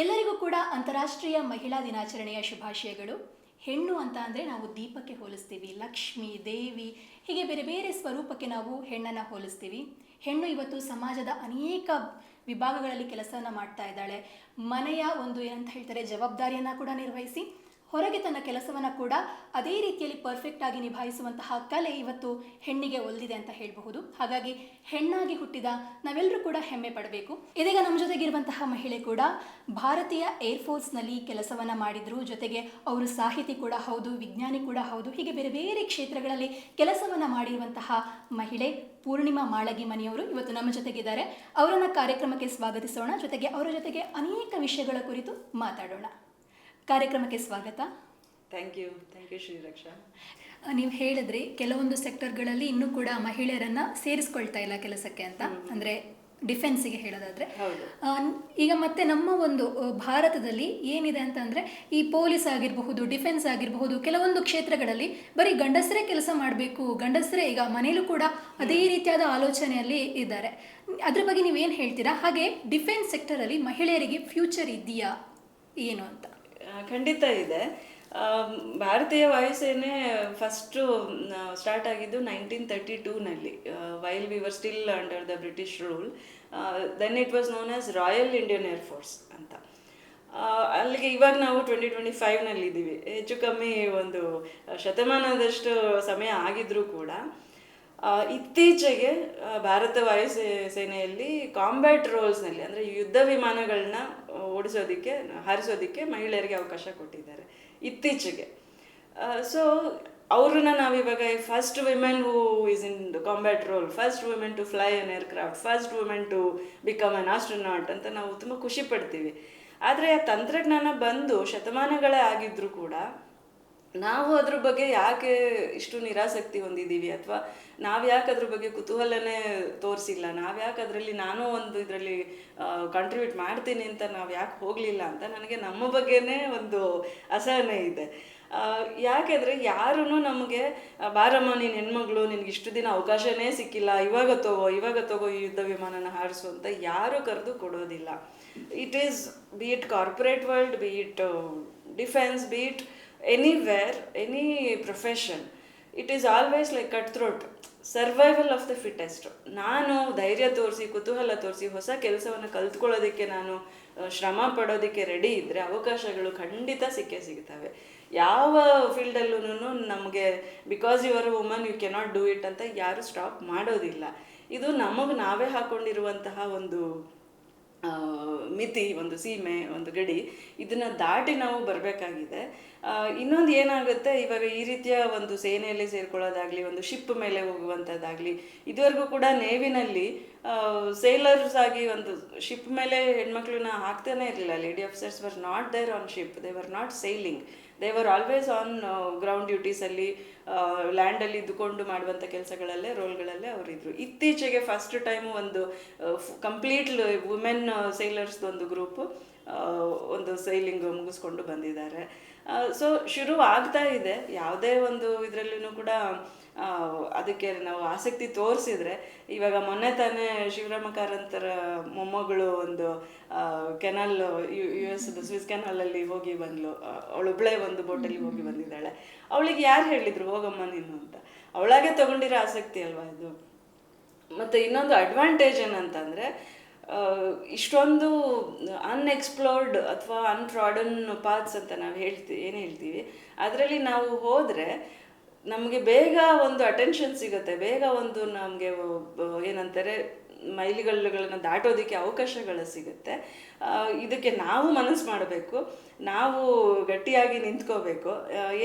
ಎಲ್ಲರಿಗೂ ಕೂಡ ಅಂತಾರಾಷ್ಟ್ರೀಯ ಮಹಿಳಾ ದಿನಾಚರಣೆಯ ಶುಭಾಶಯಗಳು. ಹೆಣ್ಣು ಅಂತ ಅಂದರೆ ನಾವು ದೀಪಕ್ಕೆ ಹೋಲಿಸ್ತೀವಿ, ಲಕ್ಷ್ಮಿ, ದೇವಿ, ಹೀಗೆ ಬೇರೆ ಬೇರೆ ಸ್ವರೂಪಕ್ಕೆ ನಾವು ಹೆಣ್ಣನ್ನು ಹೋಲಿಸ್ತೀವಿ. ಹೆಣ್ಣು ಇವತ್ತು ಸಮಾಜದ ಅನೇಕ ವಿಭಾಗಗಳಲ್ಲಿ ಕೆಲಸವನ್ನು ಮಾಡ್ತಾ ಇದ್ದಾಳೆ. ಮನೆಯ ಒಂದು ಏನಂತ ಹೇಳ್ತಾರೆ, ಜವಾಬ್ದಾರಿಯನ್ನು ಕೂಡ ನಿರ್ವಹಿಸಿ ಹೊರಗೆ ತನ್ನ ಕೆಲಸವನ್ನು ಕೂಡ ಅದೇ ರೀತಿಯಲ್ಲಿ ಪರ್ಫೆಕ್ಟ್ ಆಗಿ ನಿಭಾಯಿಸುವಂತಹ ಕಲೆ ಇವತ್ತು ಹೆಣ್ಣಿಗೆ ಒಲ್ದಿದೆ ಅಂತ ಹೇಳಬಹುದು. ಹಾಗಾಗಿ ಹೆಣ್ಣಾಗಿ ಹುಟ್ಟಿದ ನಾವೆಲ್ಲರೂ ಕೂಡ ಹೆಮ್ಮೆ ಪಡಬೇಕು. ಇದೀಗ ನಮ್ಮ ಜೊತೆಗಿರುವಂತಹ ಮಹಿಳೆ ಕೂಡ ಭಾರತೀಯ ಏರ್ಫೋರ್ಸ್ನಲ್ಲಿ ಕೆಲಸವನ್ನು ಮಾಡಿದ್ರು. ಜೊತೆಗೆ ಅವರು ಸಾಹಿತಿ ಕೂಡ ಹೌದು, ವಿಜ್ಞಾನಿ ಕೂಡ ಹೌದು, ಹೀಗೆ ಬೇರೆ ಬೇರೆ ಕ್ಷೇತ್ರಗಳಲ್ಲಿ ಕೆಲಸವನ್ನು ಮಾಡಿರುವಂತಹ ಮಹಿಳೆ ಪೂರ್ಣಿಮಾ ಮಾಳಗಿ ಮನೆಯವರು ಇವತ್ತು ನಮ್ಮ ಜೊತೆಗಿದ್ದಾರೆ. ಅವರನ್ನು ಕಾರ್ಯಕ್ರಮಕ್ಕೆ ಸ್ವಾಗತಿಸೋಣ. ಜೊತೆಗೆ ಅವರ ಜೊತೆಗೆ ಅನೇಕ ವಿಷಯಗಳ ಕುರಿತು ಮಾತಾಡೋಣ. ಕಾರ್ಯಕ್ರಮಕ್ಕೆ ಸ್ವಾಗತ. Thank you thank you Shreeraksha ನೀವು ಹೇಳಿದ್ರಿ ಕೆಲವೊಂದು ಸೆಕ್ಟರ್ಗಳಲ್ಲಿ ಇನ್ನೂ ಕೂಡ ಮಹಿಳೆಯರನ್ನ ಸೇರಿಸ್ಕೊಳ್ತಾ ಇಲ್ಲ ಕೆಲಸಕ್ಕೆ ಅಂತ. ಅಂದ್ರೆ ಡಿಫೆನ್ಸಿಗೆ ಹೇಳೋದಾದ್ರೆ. ಈಗ ಮತ್ತೆ ನಮ್ಮ ಒಂದು ಭಾರತದಲ್ಲಿ ಏನಿದೆ ಅಂತಂದ್ರೆ ಈ ಪೊಲೀಸ್ ಆಗಿರಬಹುದು ಡಿಫೆನ್ಸ್ ಆಗಿರಬಹುದು ಕೆಲವೊಂದು ಕ್ಷೇತ್ರಗಳಲ್ಲಿ ಬರೀ ಗಂಡಸರೇ ಕೆಲಸ ಮಾಡಬೇಕು ಗಂಡಸರೇ ಈಗ ಮನೇಲೂ ಕೂಡ ಅದೇ ರೀತಿಯಾದ ಆಲೋಚನೆಯಲ್ಲಿ ಇದ್ದಾರೆ. ಅದ್ರ ಬಗ್ಗೆ ನೀವೇನು ಹೇಳ್ತೀರಾ? ಹಾಗೆ ಡಿಫೆನ್ಸ್ ಸೆಕ್ಟರಲ್ಲಿ ಮಹಿಳೆಯರಿಗೆ ಫ್ಯೂಚರ್ ಇದೆಯಾ ಏನು ಅಂತ. ಖಂಡಿತ ಇದೆ. ಭಾರತೀಯ ವಾಯುಸೇನೆ ಫಸ್ಟು ಸ್ಟಾರ್ಟ್ ಆಗಿದ್ದು nineteen thirty ಟೂನಲ್ಲಿ while we were still under the British rule then it was known as Royal Indian Air Force ಅಂತ. ಅಲ್ಲಿಗೆ ಇವಾಗ ನಾವು ಟ್ವೆಂಟಿ ಟ್ವೆಂಟಿ ಫೈವ್ನಲ್ಲಿ ಇದ್ದೀವಿ ಹೆಚ್ಚು ಕಮ್ಮಿ ಒಂದು ಶತಮಾನದಷ್ಟು ಸಮಯ ಆಗಿದ್ರೂ ಕೂಡ ಇತ್ತೀಚೆಗೆ ಭಾರತ ವಾಯುಸೇ, ಸೇನೆಯಲ್ಲಿ ಕಾಂಬ್ಯಾಟ್ ರೋಲ್ಸ್ನಲ್ಲಿ ಅಂದರೆ ಯುದ್ಧ ವಿಮಾನಗಳನ್ನ ಓಡಿಸೋದಕ್ಕೆ, ಹಾರಿಸೋದಕ್ಕೆ ಮಹಿಳೆಯರಿಗೆ ಅವಕಾಶ ಕೊಟ್ಟಿದ್ದಾರೆ, ಇತ್ತೀಚೆಗೆ. ಸೊ ಅವ್ರನ್ನ ನಾವಿವಾಗ first women who is in combat role first women to fly an aircraft first women to become an astronaut ಅಂತ ನಾವು ತುಂಬ ಖುಷಿ ಪಡ್ತೀವಿ. ಆದರೆ ಆ ತಂತ್ರಜ್ಞಾನ ಬಂದು ಶತಮಾನಗಳೇ ಆಗಿದ್ರೂ ಕೂಡ ನಾವು ಅದ್ರ ಬಗ್ಗೆ ಯಾಕೆ ಇಷ್ಟು ನಿರಾಸಕ್ತಿ ಹೊಂದಿದ್ದೀವಿ ಅಥವಾ ನಾವು ಯಾಕೆ ಅದ್ರ ಬಗ್ಗೆ ಕುತೂಹಲನೇ ತೋರಿಸಿಲ್ಲ? ನಾವು ಯಾಕೆ ಅದರಲ್ಲಿ ನಾನು ಒಂದು ಇದರಲ್ಲಿ ಕಾಂಟ್ರಿಬ್ಯೂಟ್ ಮಾಡ್ತೀನಿ ಅಂತ ನಾವು ಯಾಕೆ ಹೋಗಲಿಲ್ಲ ಅಂತ ನನಗೆ ನಮ್ಮ ಬಗ್ಗೆನೇ ಒಂದು ಅಸಹನೆ ಇದೆ. ಯಾಕೆಂದರೆ ಯಾರೂ ನಮಗೆ ಬಾರಮ್ಮ ನೀನು ಹೆಣ್ಮಗಳು, ನಿನಗೆ ಇಷ್ಟು ದಿನ ಅವಕಾಶನೇ ಸಿಕ್ಕಿಲ್ಲ, ಇವಾಗ ತಗೋ ಇವಾಗ ತಗೋ ಈ ಯುದ್ಧ ವಿಮಾನನ ಹಾರಿಸು ಅಂತ ಯಾರು ಕರೆದು ಕೊಡೋದಿಲ್ಲ. It is be it corporate world be it defence be it anywhere any profession it is always like cut throat survival of the fittest ನಾನು ಧೈರ್ಯ ತೋರಿಸಿ, ಕುತೂಹಲ ತೋರಿಸಿ, ಹೊಸ ಕೆಲಸವನ್ನು ಕಲ್ತ್ಕೊಳ್ಳೋದಕ್ಕೆ ನಾನು ಶ್ರಮ ಪಡೋದಕ್ಕೆ ರೆಡಿ ಇದ್ದರೆ ಅವಕಾಶಗಳು ಖಂಡಿತ ಸಿಕ್ಕೇ ಸಿಗ್ತವೆ. ಯಾವ ಫೀಲ್ಡಲ್ಲೂ ನಮಗೆ because you are woman you cannot do it ಅಂತ ಯಾರು ಸ್ಟಾಪ್ ಮಾಡೋದಿಲ್ಲ. ಇದು ನಮಗೆ ನಾವೇ ಹಾಕೊಂಡಿರುವಂತಹ ಒಂದು ಮಿತಿ, ಒಂದು ಸೀಮೆ, ಒಂದು ಗಡಿ, ಇದನ್ನು ದಾಟಿ ನಾವು ಬರಬೇಕಾಗಿದೆ. ಇನ್ನೊಂದು ಏನಾಗುತ್ತೆ, ಇವಾಗ ಈ ರೀತಿಯ ಒಂದು ಸೇನೆಯಲ್ಲಿ ಸೇರ್ಕೊಳ್ಳೋದಾಗ್ಲಿ, ಒಂದು ಶಿಪ್ ಮೇಲೆ ಹೋಗುವಂಥದ್ದಾಗಲಿ, ಇದುವರೆಗೂ ಕೂಡ ನೇವಿನಲ್ಲಿ ಸೇಲರ್ಸ್ ಆಗಿ ಒಂದು ಶಿಪ್ ಮೇಲೆ ಹೆಣ್ಮಕ್ಳನ್ನ ಹಾಕ್ತಾನೆ ಇರಲಿಲ್ಲ. Lady officers were not there on ship they were not sailing they were always on ground ಡ್ಯೂಟೀಸಲ್ಲಿ ಲ್ಯಾಂಡಲ್ಲಿ ಇದ್ದುಕೊಂಡು ಮಾಡುವಂಥ ಕೆಲಸಗಳಲ್ಲೇ, ರೋಲ್ಗಳಲ್ಲೇ ಅವರಿದ್ರು. ಇತ್ತೀಚೆಗೆ ಫಸ್ಟ್ ಟೈಮು ಒಂದು ಕಂಪ್ಲೀಟ್ ವುಮೆನ್ ಸೇಲರ್ಸ್ದು ಒಂದು ಗ್ರೂಪು ಒಂದು ಸೈಲಿಂಗ್ ಮುಗಿಸ್ಕೊಂಡು ಬಂದಿದ್ದಾರೆ. ಸೊ ಶುರು ಆಗ್ತಾ ಇದೆ. ಯಾವುದೇ ಒಂದು ಇದರಲ್ಲೂ ಕೂಡ ಅದಕ್ಕೆ ನಾವು ಆಸಕ್ತಿ ತೋರಿಸಿದ್ರೆ, ಇವಾಗ ಮೊನ್ನೆ ತಾನೇ ಶಿವರಾಮ ಕಾರಂತರ ಮೊಮ್ಮಗಳು ಒಂದು ಕೆನಲ್, ಯು ಎಸ್ ಸ್ವಿಸ್ ಕೆನಲಲ್ಲಿ ಹೋಗಿ ಬಂದ್ಲು. ಅವಳೊಬ್ಳೆ ಒಂದು ಬೋಟಲ್ಲಿ ಹೋಗಿ ಬಂದಿದ್ದಾಳೆ. ಅವಳಿಗೆ ಯಾರು ಹೇಳಿದ್ರು, ಹೋಗಮ್ಮ ನೀನು ಅಂತ. ಅವಳಾಗೆ ತಗೊಂಡಿರೋ ಆಸಕ್ತಿ ಅಲ್ವಾ ಇದು? ಮತ್ತು ಇನ್ನೊಂದು ಅಡ್ವಾಂಟೇಜ್ ಏನಂತಂದರೆ ಇಷ್ಟೊಂದು ಅನ್ಎಕ್ಸ್ಪ್ಲೋರ್ಡ್ ಅಥವಾ ಅನ್ಟ್ರಾಡನ್ ಪಾತ್ಸ್ ಅಂತ ನಾವು ಹೇಳ್ತೀವಿ ಏನು ಹೇಳ್ತೀವಿ? ಅದರಲ್ಲಿ ನಾವು ಹೋದರೆ ನಮಗೆ ಬೇಗ ಒಂದು ಅಟೆನ್ಷನ್ ಸಿಗುತ್ತೆ. ಬೇಗ ಒಂದು ನಮಗೆ ಏನಂತಾರೆ, ಮೈಲಿಗಲ್ಲುಗಳನ್ನು ದಾಟೋದಕ್ಕೆ ಅವಕಾಶಗಳು ಸಿಗುತ್ತೆ. ಇದಕ್ಕೆ ನಾವು ಮನಸ್ಸು ಮಾಡಬೇಕು. ನಾವು ಗಟ್ಟಿಯಾಗಿ ನಿಂತ್ಕೋಬೇಕು.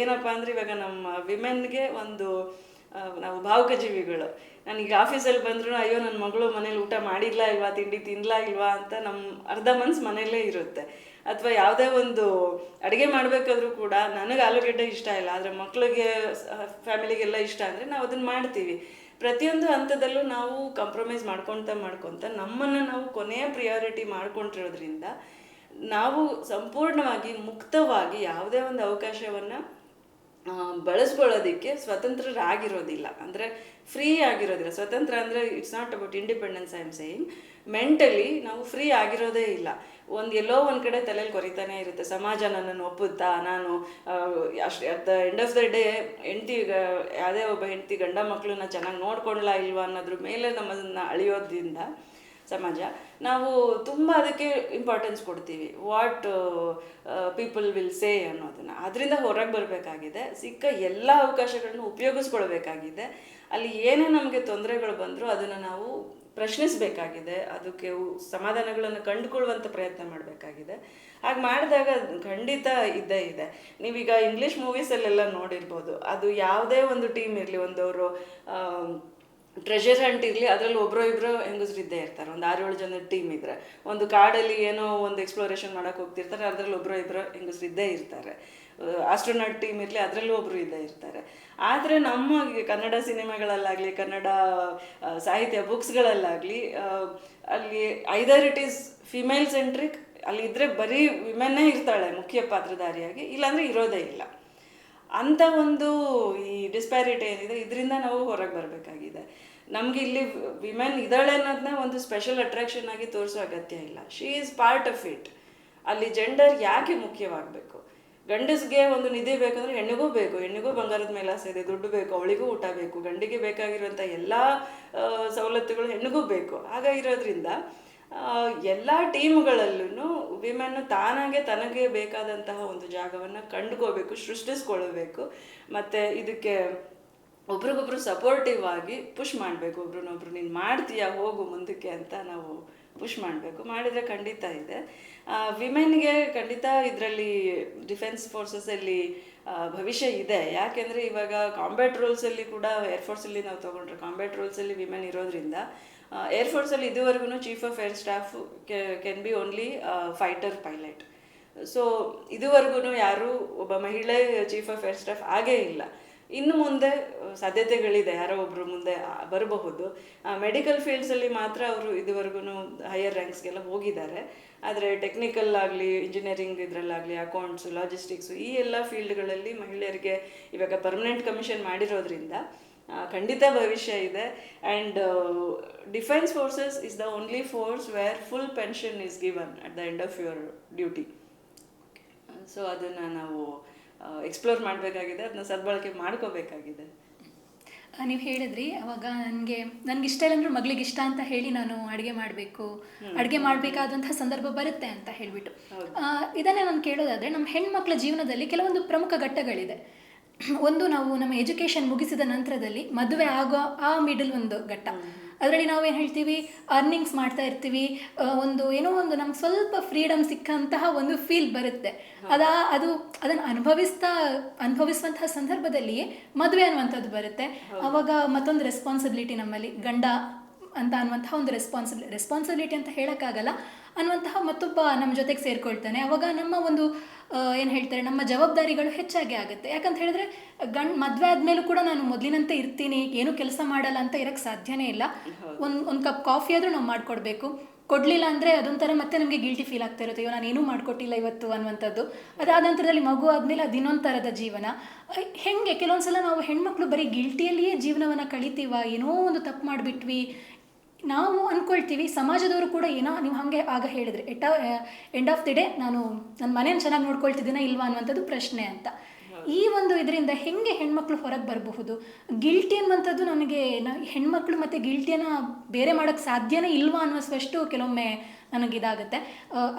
ಏನಪ್ಪ ಅಂದರೆ ಇವಾಗ ನಮ್ಮ ವಿಮೆನ್ಗೆ ಒಂದು ನಾವು ಭಾವುಕ ಜೀವಿಗಳು ನನಗೆ ಆಫೀಸಲ್ಲಿ ಬಂದರೂ ಅಯ್ಯೋ ನನ್ನ ಮಗಳು ಮನೇಲಿ ಊಟ ಮಾಡಿಲ್ಲ ಇಲ್ವಾ, ತಿಂಡಿ ತಿನ್ಲಾ ಇಲ್ವಾ ಅಂತ ನಮ್ಮ ಅರ್ಧ ಮನ್ಸು ಮನೆಯಲ್ಲೇ ಇರುತ್ತೆ. ಅಥವಾ ಯಾವುದೇ ಒಂದು ಅಡುಗೆ ಮಾಡಬೇಕಾದ್ರೂ ಕೂಡ ನನಗೆ ಆಲೂಗಡ್ಡೆ ಇಷ್ಟ ಇಲ್ಲ. ಆದರೆ ಮಕ್ಕಳಿಗೆ ಫ್ಯಾಮಿಲಿಗೆಲ್ಲ ಇಷ್ಟ ಅಂದರೆ ನಾವು ಅದನ್ನು ಮಾಡ್ತೀವಿ. ಪ್ರತಿಯೊಂದು ಹಂತದಲ್ಲೂ ನಾವು ಕಾಂಪ್ರಮೈಸ್ ಮಾಡ್ಕೊತ ಮಾಡ್ಕೊತ ನಮ್ಮನ್ನು ನಾವು ಕೊನೆಯ ಪ್ರಿಯಾರಿಟಿ ಮಾಡ್ಕೊಂಡಿರೋದ್ರಿಂದ ನಾವು ಸಂಪೂರ್ಣವಾಗಿ ಮುಕ್ತವಾಗಿ ಯಾವುದೇ ಒಂದು ಅವಕಾಶವನ್ನು ಬಳಸ್ಕೊಳ್ಳೋದಕ್ಕೆ ಸ್ವತಂತ್ರರಾಗಿರೋದಿಲ್ಲ. ಅಂದರೆ ಫ್ರೀ ಆಗಿರೋದಿಲ್ಲ. ಸ್ವತಂತ್ರ ಅಂದರೆ it's not about independence I am saying mentally ನಾವು ಫ್ರೀ ಆಗಿರೋದೇ ಇಲ್ಲ. ಒಂದು ಎಲ್ಲೋ ಒಂದು ಕಡೆ ತಲೆಯಲ್ಲಿ ಕೊರಿತಾನೆ ಇರುತ್ತೆ. ಸಮಾಜ ನನ್ನನ್ನು ಒಪ್ಪುತ್ತಾ? ನಾನು ಅಷ್ಟು, at the end of the day ಹೆಂಡತಿ, ಯಾವುದೇ ಒಬ್ಬ ಹೆಂಡತಿ ಗಂಡ ಮಕ್ಕಳನ್ನ ಚೆನ್ನಾಗಿ ನೋಡ್ಕೊಳ್ಳಲ್ಲ ಇಲ್ವಾ ಅನ್ನೋದ್ರ ಮೇಲೆ ನಮ್ಮನ್ನ ಅಳಿಯೋದ್ರಿಂದ ಸಮಾಜ. ನಾವು ತುಂಬ ಅದಕ್ಕೆ ಇಂಪಾರ್ಟೆನ್ಸ್ ಕೊಡ್ತೀವಿ. ವಾಟ್ ಪೀಪಲ್ ವಿಲ್ ಸೇ ಅನ್ನೋದನ್ನ. ಅದರಿಂದ ಹೊರಗೆ ಬರಬೇಕಾಗಿದೆ. ಸಿಕ್ಕ ಎಲ್ಲ ಅವಕಾಶಗಳನ್ನು ಉಪಯೋಗಿಸ್ಕೊಳ್ಬೇಕಾಗಿದೆ. ಅಲ್ಲಿ ಏನೇ ನಮಗೆ ತೊಂದರೆಗಳು ಬಂದರೂ ಅದನ್ನು ನಾವು ಪ್ರಶ್ನಿಸಬೇಕಾಗಿದೆ. ಅದಕ್ಕೆ ಸಮಾಧಾನಗಳನ್ನು ಕಂಡುಕೊಳ್ಳುವಂಥ ಪ್ರಯತ್ನ ಮಾಡಬೇಕಾಗಿದೆ. ಹಾಗೆ ಮಾಡಿದಾಗ ಖಂಡಿತ ಇದ್ದೇ ಇದೆ. ನೀವೀಗ ಇಂಗ್ಲೀಷ್ ಮೂವೀಸಲ್ಲೆಲ್ಲ ನೋಡಿರ್ಬೋದು. ಅದು ಯಾವುದೇ ಒಂದು ಟೀಮ್ ಇರಲಿ, ಒಂದವರು ಟ್ರೆಷರ್ ಹಂಟ್ ಇರಲಿ, ಅದರಲ್ಲಿ ಒಬ್ಬರು ಇಬ್ಬರು ಹೆಂಗಸರು ಇದ್ದೇ ಇರ್ತಾರೆ. ಒಂದು ಆರೇಳು ಜನದ ಟೀಮ್ ಇದ್ರೆ. ಒಂದು ಕಾಡಲ್ಲಿ ಏನೋ ಒಂದು ಎಕ್ಸ್ಪ್ಲೋರೇಷನ್ ಮಾಡೋಕೆ ಹೋಗ್ತಿರ್ತಾರೆ, ಅದರಲ್ಲಿ ಒಬ್ಬರು ಇಬ್ಬರು ಹೆಂಗಸ್ರು ಇದ್ದೇ ಇರ್ತಾರೆ. ಆಸ್ಟ್ರೋನಾಟ್ ಟೀಮ್ ಇರಲಿ, ಅದರಲ್ಲೂ ಒಬ್ಬರು ಇದ್ದೇ ಇರ್ತಾರೆ. ಆದರೆ ನಮ್ಮ ಕನ್ನಡ ಸಿನಿಮಾಗಳಲ್ಲಾಗಲಿ, ಕನ್ನಡ ಸಾಹಿತ್ಯ ಬುಕ್ಸ್ಗಳಲ್ಲಾಗಲಿ ಅಲ್ಲಿ either it is female centric ಅಲ್ಲಿ ಇದ್ರೆ ಬರೀ ವಿಮೆನ್ನೇ ಇರ್ತಾಳೆ, ಮುಖ್ಯ ಪಾತ್ರಧಾರಿಯಾಗಿ. ಇಲ್ಲಾಂದ್ರೆ ಇರೋದೇ ಇಲ್ಲ. ಅಂತ ಒಂದು ಈ ಡಿಸ್ಪ್ಯಾರಿಟಿ ಏನಿದೆ, ಇದರಿಂದ ನಾವು ಹೊರಗೆ ಬರಬೇಕಾಗಿದೆ. ನಮಗೆ ಇಲ್ಲಿ ವಿಮೆನ್ ಇದ್ದಾಳೆ ಅನ್ನೋದನ್ನ ಒಂದು ಸ್ಪೆಷಲ್ ಅಟ್ರಾಕ್ಷನ್ ಆಗಿ ತೋರಿಸೋ ಅಗತ್ಯ ಇಲ್ಲ. She is part of it ಅಲ್ಲಿ ಜೆಂಡರ್ ಯಾಕೆ ಮುಖ್ಯವಾಗಬೇಕು? ಗಂಡಸ್ಗೆ ಒಂದು ನಿಧಿ ಬೇಕಂದ್ರೆ ಹೆಣ್ಣಿಗೂ ಬೇಕು. ಹೆಣ್ಣಿಗೂ ಬಂಗಾರದ ಮೇಲೆ ಆಸೆ ಇದೆ, ದುಡ್ಡು ಬೇಕು, ಅವಳಿಗೂ ಊಟ ಬೇಕು, ಗಂಡಿಗೆ ಬೇಕಾಗಿರುವಂಥ ಎಲ್ಲ ಸವಲತ್ತುಗಳು ಹೆಣ್ಣಿಗೂ ಬೇಕು. ಹಾಗಾಗಿರೋದ್ರಿಂದ ಎಲ್ಲ ಟೀಮ್ಗಳಲ್ಲೂ ವಿಮೆನ್ನು ತಾನಾಗೆ ತನಗೆ ಬೇಕಾದಂತಹ ಒಂದು ಜಾಗವನ್ನು ಕಂಡುಕೋಬೇಕು ಸೃಷ್ಟಿಸ್ಕೊಳ್ಬೇಕು. ಮತ್ತು ಇದಕ್ಕೆ ಒಬ್ರಿಗೊಬ್ರು ಸಪೋರ್ಟಿವ್ ಆಗಿ ಪುಷ್ ಮಾಡಬೇಕು. ಒಬ್ರನ್ನೊಬ್ರು ನೀನು ಮಾಡ್ತೀಯಾ, ಹೋಗು ಮುಂದಕ್ಕೆ ಅಂತ ನಾವು ಪುಷ್ ಮಾಡಬೇಕು. ಮಾಡಿದರೆ ಖಂಡಿತ ಇದೆ. ವಿಮೆನ್ಗೆ ಖಂಡಿತ ಇದರಲ್ಲಿ ಡಿಫೆನ್ಸ್ ಫೋರ್ಸಸಲ್ಲಿ ಭವಿಷ್ಯ ಇದೆ. ಯಾಕೆಂದರೆ ಇವಾಗ ಕಾಂಬ್ಯಾಟ್ ರೂಲ್ಸಲ್ಲಿ ಕೂಡ ಏರ್ಫೋರ್ಸಲ್ಲಿ ನಾವು ತೊಗೊಂಡ್ರೆ ಕಾಂಬ್ಯಾಟ್ ರೂಲ್ಸಲ್ಲಿ ವಿಮೆನ್ ಇರೋದ್ರಿಂದ ಏರ್ಫೋರ್ಸಲ್ಲಿ ಇದುವರೆಗೂ chief of air staff can be only fighter pilot so ಇದುವರೆಗೂ ಯಾರು ಒಬ್ಬ ಮಹಿಳೆ ಚೀಫ್ ಆಫ್ ಏರ್ ಸ್ಟಾಫ್ ಆಗೇ ಇಲ್ಲ. ಇನ್ನು ಮುಂದೆ ಆ, ಸಾಧ್ಯತೆಗಳಿದೆ. ಯಾರೋ ಒಬ್ರು ಮುಂದೆ ಬರಬಹುದು. ಮೆಡಿಕಲ್ ಫೀಲ್ಡ್ಸಲ್ಲಿ ಮಾತ್ರ ಅವರು ಇದುವರೆಗೂ ಹೈಯರ್ ರ್ಯಾಂಕ್ಸ್ಗೆಲ್ಲ ಹೋಗಿದ್ದಾರೆ. ಆದರೆ ಟೆಕ್ನಿಕಲ್ ಆಗಲಿ ಇಂಜಿನಿಯರಿಂಗ್ ಇದರಲ್ಲಾಗಲಿ ಅಕೌಂಟ್ಸ್ ಲಾಜಿಸ್ಟಿಕ್ಸು ಈ ಎಲ್ಲ ಫೀಲ್ಡ್ಗಳಲ್ಲಿ ಮಹಿಳೆಯರಿಗೆ ಇವಾಗ ಪರ್ಮನೆಂಟ್ ಕಮಿಷನ್ ಮಾಡಿರೋದ್ರಿಂದ ಖಂಡಿತ ಭವಿಷ್ಯ ಇದೆ. And defence forces is the only force where full pension is given at the end of your duty so ಅದನ್ನು ನಾವು ಎಕ್ಸ್ಪ್ಲೋರ್ ಮಾಡಬೇಕಾಗಿದೆ. ಅದನ್ನ ಸದ್ಬಳಕೆ ಮಾಡ್ಕೋಬೇಕಾಗಿದೆ. ನೀವು ಹೇಳಿದ್ರಿ ಅವಾಗ ನನಗೆ ನನಗೆ ಇಷ್ಟ ಇಲ್ಲ ಅಂದ್ರೆ ಮಗಳಿಗೆ ಇಷ್ಟ ಅಂತ ಹೇಳಿ ನಾನು ಅಡುಗೆ ಮಾಡಬೇಕು. ಅಡುಗೆ ಮಾಡಬೇಕಾದಂತಹ ಸಂದರ್ಭ ಬರುತ್ತೆ ಅಂತ ಹೇಳಿಬಿಟ್ಟು. ಇದನ್ನೇ ನಾನು ಕೇಳೋದಾದರೆ ನಮ್ಮ ಹೆಣ್ಮಕ್ಳ ಜೀವನದಲ್ಲಿ ಕೆಲವೊಂದು ಪ್ರಮುಖ ಘಟ್ಟಗಳಿದೆ. ಒಂದು ನಾವು ನಮ್ಮ ಎಜುಕೇಷನ್ ಮುಗಿಸಿದ ನಂತರದಲ್ಲಿ ಮದುವೆ ಆಗೋ ಆ ಮಿಡಲ್ ಒಂದು ಘಟ್ಟ. ಅದರಲ್ಲಿ ನಾವೇನು ಹೇಳ್ತೀವಿ? ಅರ್ನಿಂಗ್ಸ್ ಮಾಡ್ತಾ ಇರ್ತೀವಿ. ಒಂದು ಏನೋ ಒಂದು ನಮ್ಗೆ ಸ್ವಲ್ಪ ಫ್ರೀಡಮ್ ಸಿಕ್ಕಂತಹ ಒಂದು ಫೀಲ್ ಬರುತ್ತೆ. ಅದ ಅದು ಅದನ್ನು ಅನುಭವಿಸ್ತಾ ಅನುಭವಿಸುವಂತಹ ಸಂದರ್ಭದಲ್ಲಿಯೇ ಮದುವೆ ಅನ್ನುವಂಥದ್ದು ಬರುತ್ತೆ. ಅವಾಗ ಮತ್ತೊಂದು ರೆಸ್ಪಾನ್ಸಿಬಿಲಿಟಿ ನಮ್ಮಲ್ಲಿ ಗಂಡ ಅಂತ ಅನ್ನುವಂತಹ ಒಂದು ರೆಸ್ಪಾನ್ಸಿಬಿಲಿ ರೆಸ್ಪಾನ್ಸಿಬಿಲಿಟಿ ಅಂತ ಹೇಳೋಕ್ಕಾಗಲ್ಲ. ಅನ್ನುವಂತಹ ಮತ್ತೊಬ್ಬ ನಮ್ಮ ಜೊತೆಗೆ ಸೇರ್ಕೊಳ್ತಾನೆ. ಅವಾಗ ನಮ್ಮ ಒಂದು ಏನು ಹೇಳ್ತಾರೆ ನಮ್ಮ ಜವಾಬ್ದಾರಿಗಳು ಹೆಚ್ಚಾಗಿ ಆಗುತ್ತೆ. ಯಾಕಂತ ಹೇಳಿದ್ರೆ ಗಂಡ್ ಮದುವೆ ಆದಮೇಲೂ ಕೂಡ ನಾನು ಮೊದಲಿನಂತೆ ಇರ್ತೀನಿ ಏನು ಕೆಲಸ ಮಾಡಲ್ಲ ಅಂತ ಇರಕ್ಕೆ ಸಾಧ್ಯನೇ ಇಲ್ಲ. ಒಂದು ಒಂದು ಕಪ್ ಕಾಫಿ ಆದರೂ ನಾವು ಮಾಡಿಕೊಡ್ಬೇಕು. ಕೊಡಲಿಲ್ಲ ಅಂದರೆ ಅದೊಂಥರ ಮತ್ತೆ ನಮಗೆ ಗಿಲ್ಟಿ ಫೀಲ್ ಆಗ್ತಾ ಇರುತ್ತೆ. ಅಯ್ಯೋ ಏನೂ ಮಾಡಿಕೊಟ್ಟಿಲ್ಲ ಇವತ್ತು ಅನ್ನುವಂಥದ್ದು. ಅದಾದ ನಂತರದಲ್ಲಿ ಮಗು ಆದಮೇಲೆ ಅದು ಇನ್ನೊಂದು ಥರದ ಜೀವನ. ಹೆಂಗೆ? ಕೆಲವೊಂದು ಸಲ ನಾವು ಹೆಣ್ಮಕ್ಳು ಬರೀ ಗಿಲ್ಟಿಯಲ್ಲಿಯೇ ಜೀವನವನ್ನು ಕಳಿತೀವ? ಏನೋ ಒಂದು ತಪ್ಪು ಮಾಡಿಬಿಟ್ವಿ. ನಾವು ಅಂದ್ಕೊಳ್ತೀವಿ ಸಮಾಜದವರು ಕೂಡ ಏನೋ ನೀವು ಹಾಗೆ ಆಗ ಹೇಳಿದ್ರೆ at end of the day ನಾನು ನನ್ನ ಮನೇನ ಚೆನ್ನಾಗಿ ನೋಡ್ಕೊಳ್ತಿದ್ದೀನ ಇಲ್ವಾ ಅನ್ನುವಂಥದ್ದು ಪ್ರಶ್ನೆ ಅಂತ. ಈ ಒಂದು ಇದರಿಂದ ಹೆಂಗೆ ಹೆಣ್ಮಕ್ಳು ಹೊರಗೆ ಬರಬಹುದು? ಗಿಲ್ಟಿ ಅನ್ನುವಂಥದ್ದು ನನಗೆ ಹೆಣ್ಮಕ್ಳು ಮತ್ತು ಗಿಲ್ಟಿಯನ್ನು ಬೇರೆ ಮಾಡೋಕ್ಕೆ ಸಾಧ್ಯನೇ ಇಲ್ವಾ ಅನ್ನೋಷ್ಟು ಕೆಲವೊಮ್ಮೆ ನನಗಿದಾಗುತ್ತೆ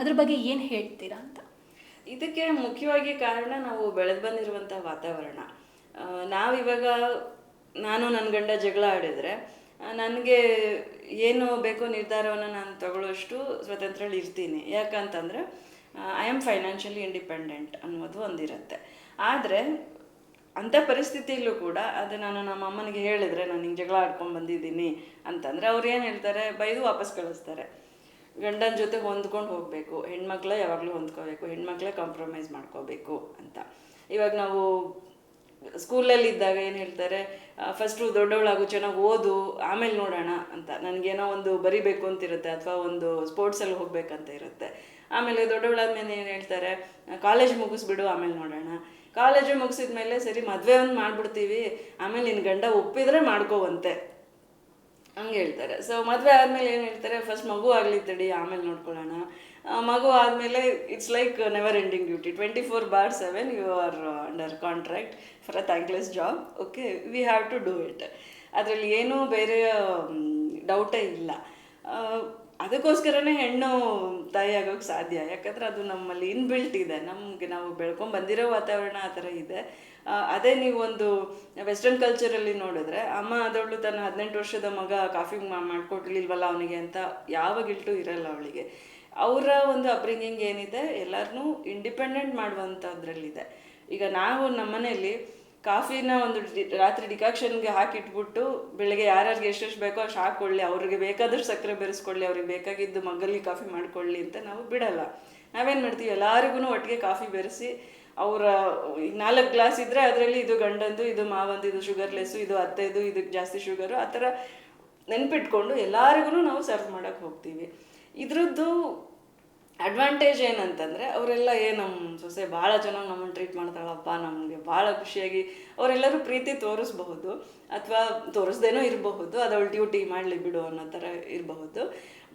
ಅದ್ರ ಬಗ್ಗೆ ಏನು ಹೇಳ್ತೀರಾ ಅಂತ? ಇದಕ್ಕೆ ಮುಖ್ಯವಾಗಿ ಕಾರಣ ನಾವು ಬೆಳೆದು ಬಂದಿರುವಂಥ ವಾತಾವರಣ. ನಾವಿವಾಗ ನಾನು ನನ್ನ ಗಂಡ ಜಗಳ ಆಡಿದರೆ ನನಗೆ ಏನು ಬೇಕೋ ನಿರ್ಧಾರವನ್ನು ನಾನು ತಗೊಳ್ಳೋಷ್ಟು ಸ್ವತಂತ್ರಲ್ಲಿ ಇರ್ತೀನಿ. ಯಾಕಂತಂದರೆ ಐ ಆಮ್ ಫೈನಾನ್ಷಿಯಲಿ ಇಂಡಿಪೆಂಡೆಂಟ್ ಅನ್ನೋದು ಒಂದಿರುತ್ತೆ. ಆದರೆ ಅಂಥ ಪರಿಸ್ಥಿತಿಯಲ್ಲೂ ಕೂಡ ಅದು ನಾನು ನಮ್ಮ ಅಮ್ಮನಿಗೆ ಹೇಳಿದ್ರೆ, ನಾನು ಹಿಂಗೆ ಜಗಳ ಆಡ್ಕೊಂಡು ಬಂದಿದ್ದೀನಿ. ಅಂತಂದರೆ, ಅವ್ರು ಏನು ಹೇಳ್ತಾರೆ? ಬೈದು ವಾಪಸ್ ಕಳಿಸ್ತಾರೆ. ಗಂಡನ ಜೊತೆ ಹೊಂದ್ಕೊಂಡು ಹೋಗಬೇಕು. ಹೆಣ್ಮಕ್ಳೇ ಯಾವಾಗಲೂ ಹೊಂದ್ಕೋಬೇಕು. ಹೆಣ್ಮಕ್ಳೇ ಕಾಂಪ್ರಮೈಸ್ ಮಾಡ್ಕೋಬೇಕು ಅಂತ. ಇವಾಗ ನಾವು ಸ್ಕೂಲಲ್ಲಿ ಇದ್ದಾಗ ಏನು ಹೇಳ್ತಾರೆ ಫಸ್ಟು ದೊಡ್ಡವಳಾಗು ಚೆನ್ನಾಗಿ ಓದು, ಆಮೇಲೆ ನೋಡೋಣ ಅಂತ. ನನಗೇನೋ ಒಂದು ಬರಿಬೇಕು ಅಂತ ಇರುತ್ತೆ ಅಥವಾ ಒಂದು ಸ್ಪೋರ್ಟ್ಸಲ್ಲಿ ಹೋಗ್ಬೇಕಂತ ಇರುತ್ತೆ. ಆಮೇಲೆ ದೊಡ್ಡವಳಾದ್ಮೇಲೆ ಏನು ಹೇಳ್ತಾರೆ ಕಾಲೇಜ್ ಮುಗಿಸ್ಬಿಡು, ಆಮೇಲೆ ನೋಡೋಣ. ಕಾಲೇಜು ಮುಗಿಸಿದ ಮೇಲೆ ಸರಿ, ಮದುವೆ ಒಂದು ಮಾಡ್ಬಿಡ್ತೀವಿ, ಆಮೇಲೆ ನಿನ್ನ ಗಂಡ ಒಪ್ಪಿದ್ರೆ ಮಾಡ್ಕೋವಂತೆ. ಹಂಗೆ ಹೇಳ್ತಾರೆ. ಸೊ ಮದುವೆ ಆದಮೇಲೆ ಏನು ಹೇಳ್ತಾರೆ ಫಸ್ಟ್ ಮಗು ಆಗಲಿ ತಡಿ, ಆಮೇಲೆ ನೋಡ್ಕೊಳ್ಳೋಣ. ಮಗು ಆದಮೇಲೆ it's like never ending duty twenty four by seven you are under contract for a thankless job okay we have to do it ಅದರಲ್ಲಿ ಏನೂ ಬೇರೆ ಡೌಟೇ ಇಲ್ಲ. ಅದಕ್ಕೋಸ್ಕರನೇ ಹೆಣ್ಣು ತಾಯಿ ಆಗೋಕ್ಕೆ ಸಾಧ್ಯ. ಯಾಕಂದರೆ ಅದು ನಮ್ಮಲ್ಲಿ ಇನ್ಬಿಲ್ಟ್ ಇದೆ. ನಮಗೆ ನಾವು ಬೆಳ್ಕೊಂಡ್ ಬಂದಿರೋ ವಾತಾವರಣ ಆ ಥರ ಇದೆ. ಅದೇ ನೀವು ಒಂದು ವೆಸ್ಟರ್ನ್ ಕಲ್ಚರಲ್ಲಿ ನೋಡಿದ್ರೆ, ಅಮ್ಮ ಆದವಳು ತನ್ನ ಹದಿನೆಂಟು ವರ್ಷದ ಮಗ ಕಾಫಿ ಮಾಡ್ಕೊಡ್ಲಿಲ್ವಲ್ಲ ಅವನಿಗೆ ಅಂತ ಯಾವ ಗಿಲ್ಟು ಇರಲ್ಲ ಅವಳಿಗೆ. ಅವರ ಒಂದು ಅಪ್ರಿಂಗಿಂಗ್ ಏನಿದೆ ಎಲ್ಲರನ್ನೂ ಇಂಡಿಪೆಂಡೆಂಟ್ ಮಾಡುವಂಥದ್ರಲ್ಲಿದೆ ಈಗ ನಾವು ನಮ್ಮನೇಲಿ ಕಾಫಿನ ಒಂದು ರಾತ್ರಿ ಡಿಕಾಕ್ಷನ್ಗೆ ಹಾಕಿಟ್ಬಿಟ್ಟು ಬೆಳಗ್ಗೆ ಯಾರ್ಯಾರಿಗೆ ಎಷ್ಟೆಷ್ಟು ಬೇಕೋ ಅಷ್ಟು ಹಾಕ್ಕೊಳ್ಳಿ, ಅವ್ರಿಗೆ ಬೇಕಾದಷ್ಟು ಸಕ್ಕರೆ ಬೆರೆಸ್ಕೊಳ್ಳಿ, ಅವ್ರಿಗೆ ಬೇಕಾಗಿದ್ದು ಮಗ್ಗಲ್ಲಿ ಕಾಫಿ ಮಾಡ್ಕೊಳ್ಳಿ ಅಂತ ನಾವು ಬಿಡಲ್ಲ. ನಾವೇನು ಮಾಡ್ತೀವಿ ಎಲ್ಲರಿಗೂ ಒಟ್ಟಿಗೆ ಕಾಫಿ ಬೆರೆಸಿ ಅವರ ಈಗ ನಾಲ್ಕು ಗ್ಲಾಸ್ ಇದ್ದರೆ ಅದರಲ್ಲಿ ಇದು ಗಂಡಂದು, ಇದು ಮಾವಂದು, ಇದು ಶುಗರ್ಲೆಸ್ಸು ಇದು ಅತ್ತೆದು, ಇದಕ್ಕೆ ಜಾಸ್ತಿ ಶುಗರು, ಆ ಥರ ನೆನ್ಪಿಟ್ಕೊಂಡು ಎಲ್ಲರಿಗೂ ನಾವು ಸರ್ವ್ ಮಾಡೋಕ್ಕೆ ಹೋಗ್ತೀವಿ. ಇದ್ರದ್ದು ಅಡ್ವಾಂಟೇಜ್ ಏನಂತಂದರೆ ಅವರೆಲ್ಲ, ಏ ನಮ್ಮ ಸೊಸೆ ಭಾಳ ಚೆನ್ನಾಗಿ ನಮ್ಮನ್ನು ಟ್ರೀಟ್ ಮಾಡ್ತಾಳಪ್ಪ, ನಮಗೆ ಭಾಳ ಖುಷಿಯಾಗಿ ಅವರೆಲ್ಲರೂ ಪ್ರೀತಿ ತೋರಿಸ್ಬಹುದು ಅಥವಾ ತೋರಿಸ್ದೇನೋ ಇರಬಹುದು, ಅದು ಅವಳು ಡ್ಯೂಟಿ ಮಾಡಲಿ ಬಿಡು ಅನ್ನೋ ಥರ ಇರಬಹುದು.